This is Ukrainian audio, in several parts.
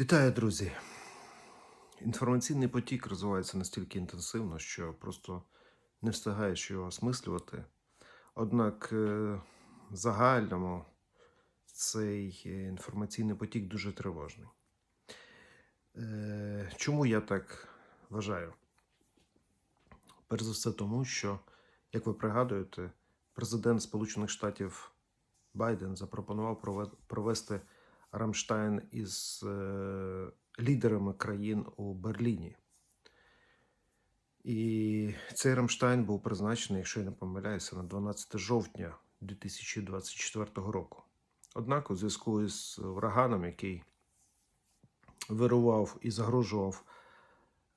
Вітаю, друзі! Інформаційний потік розвивається настільки інтенсивно, що просто не встигаєш його осмислювати. Однак, е, в загальному цей е, інформаційний потік дуже тривожний. Е, Чому я так вважаю? Перш за все, тому що, як ви пригадуєте, президент Сполучених Штатів Байден запропонував провести Рамштайн із е, лідерами країн у Берліні. І цей Рамштайн був призначений, якщо я не помиляюся, на 12 жовтня 2024 року. Однак, у зв'язку із ураганом, який вирував і загрожував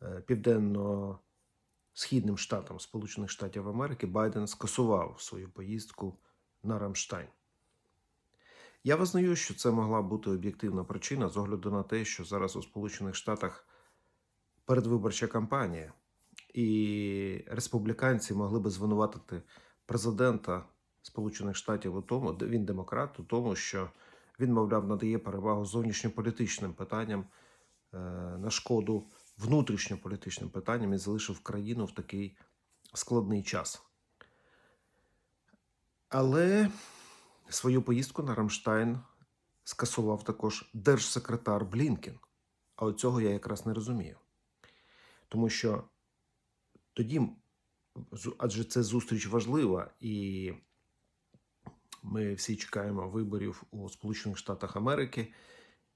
е, південно-східним штатам Сполучених Штатів Америки, Байден скасував свою поїздку на Рамштайн. Я визнаю, що це могла бути об'єктивна причина з огляду на те, що зараз у Сполучених Штатах передвиборча кампанія, і республіканці могли би звинуватити президента Сполучених Штатів у тому, де він демократ, у тому, що він, мовляв, надає перевагу зовнішньополітичним питанням е, на шкоду внутрішньополітичним питанням і залишив країну в такий складний час. Але свою поїздку на Рамштайн скасував також держсекретар Блінкен. А от цього я якраз не розумію. Тому що тоді, адже це зустріч важлива, і ми всі чекаємо виборів у Сполучених Штатах Америки,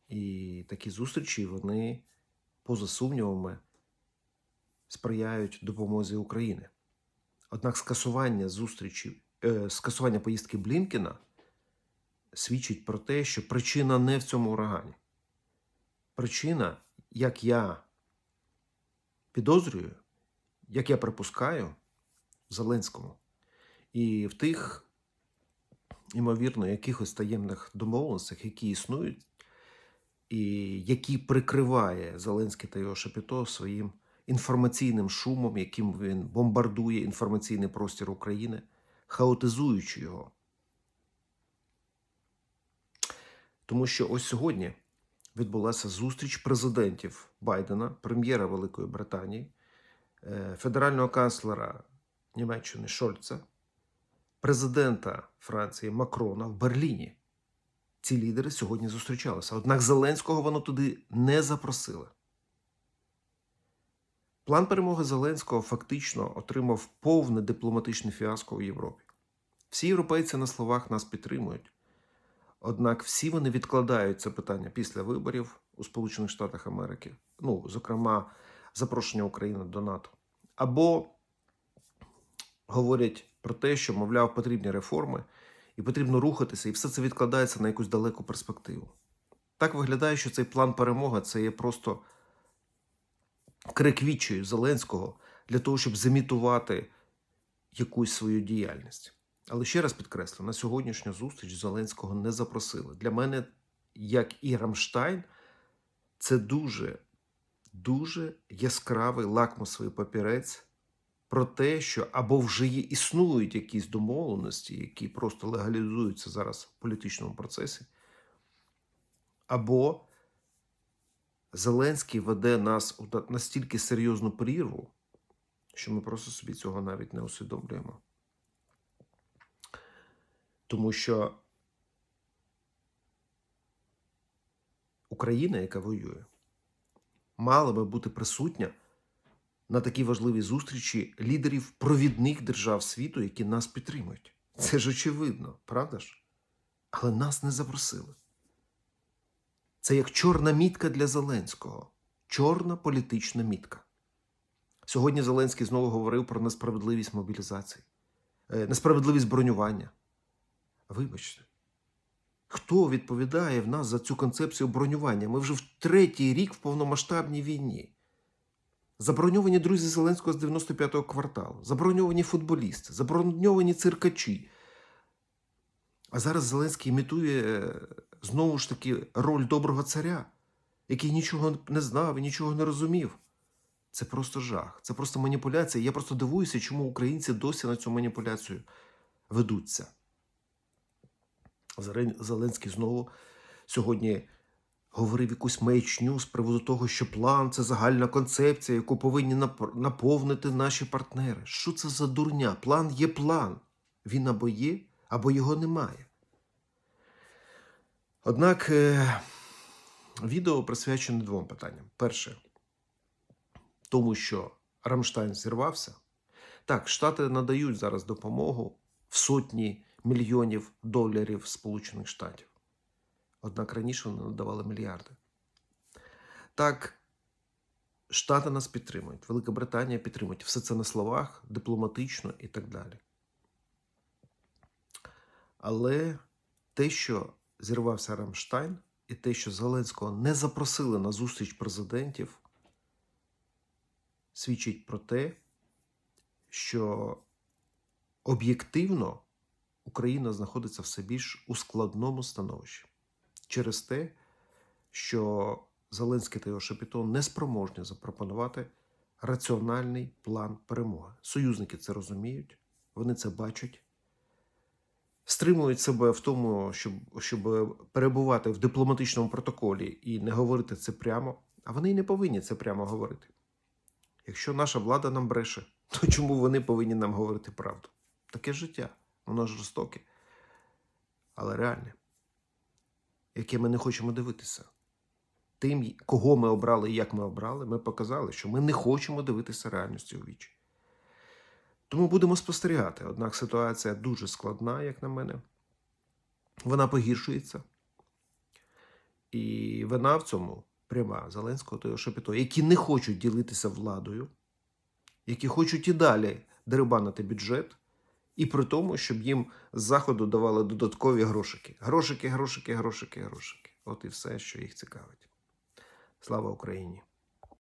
і такі зустрічі вони, поза сумнівами, сприяють допомозі України. Однак скасування зустрічі, е, скасування поїздки Блінкена свідчить про те, що причина не в цьому урагані. Причина, як я підозрюю, як я припускаю, в Зеленському. І в тих, ймовірно, якихось таємних домовленостях, які існують, і які прикриває Зеленський та його Шапіто своїм інформаційним шумом, яким він бомбардує інформаційний простір України, хаотизуючи його. Тому що ось сьогодні відбулася зустріч президентів Байдена, прем'єра Великої Британії, е, федерального канцлера Німеччини Шольца, президента Франції Макрона в Берліні. Ці лідери сьогодні зустрічалися. Однак Зеленського воно туди не запросили. План перемоги Зеленського фактично отримав повне дипломатичне фіаско у Європі. Всі європейці на словах нас підтримують. Однак всі вони відкладають це питання після виборів у Сполучених Штатах Америки, ну, зокрема, запрошення України до НАТО, або говорять про те, що, мовляв, потрібні реформи і потрібно рухатися, і все це відкладається на якусь далеку перспективу. Так виглядає, що цей план перемоги це є просто крик відчаю Зеленського для того, щоб замітувати якусь свою діяльність. Але ще раз підкреслю, на сьогоднішню зустріч Зеленського не запросили. Для мене, як і Рамштайн, це дуже, дуже яскравий лакмусовий папірець про те, що або вже є, існують якісь домовленості, які просто легалізуються зараз в політичному процесі, або Зеленський веде нас у настільки серйозну прірву, що ми просто собі цього навіть не усвідомлюємо. Тому що Україна, яка воює, мала би бути присутня на такій важливій зустрічі лідерів провідних держав світу, які нас підтримують. Це ж очевидно, правда ж? Але нас не запросили. Це як чорна мітка для Зеленського. Чорна політична мітка. Сьогодні Зеленський знову говорив про несправедливість мобілізації, е, несправедливість бронювання. Вибачте, хто відповідає в нас за цю концепцію бронювання? Ми вже в третій рік в повномасштабній війні. Заброньовані друзі Зеленського з 95-го кварталу, заброньовані футболісти, заброньовані циркачі. А зараз Зеленський імітує е, знову ж таки роль доброго царя, який нічого не знав і нічого не розумів. Це просто жах, це просто маніпуляція. Я просто дивуюся, чому українці досі на цю маніпуляцію ведуться. Зелен- Зеленський знову сьогодні говорив якусь маячню з приводу того, що план це загальна концепція, яку повинні наповнити наші партнери. Що це за дурня? План є план. Він або є, або його немає. Однак е, відео присвячене двом питанням. Перше, тому що Рамштайн зірвався. Так, Штати надають зараз допомогу в сотні мільйонів доларів Сполучених Штатів. Однак раніше вони надавали мільярди. Так, Штати нас підтримують, Велика Британія підтримує. Все це на словах, дипломатично і так далі. Але те, що зірвався Рамштайн, і те, що Зеленського не запросили на зустріч президентів, свідчить про те, що об'єктивно Україна знаходиться все більш у складному становищі через те, що Зеленський та його Шепітон не спроможні запропонувати раціональний план перемоги. Союзники це розуміють, вони це бачать, стримують себе в тому, щоб, щоб перебувати в дипломатичному протоколі і не говорити це прямо, а вони й не повинні це прямо говорити. Якщо наша влада нам бреше, то чому вони повинні нам говорити правду? Таке життя, воно жорстоке, але реальне, яке ми не хочемо дивитися. Тим, кого ми обрали і як ми обрали, ми показали, що ми не хочемо дивитися реальності у вічі. Тому будемо спостерігати. Однак ситуація дуже складна, як на мене. Вона погіршується. І вина в цьому пряма Зеленського та Шепіто, які не хочуть ділитися владою, які хочуть і далі дерибанити бюджет, і при тому, щоб їм з заходу давали додаткові грошики. Грошики, грошики, грошики, грошики. От і все, що їх цікавить. Слава Україні!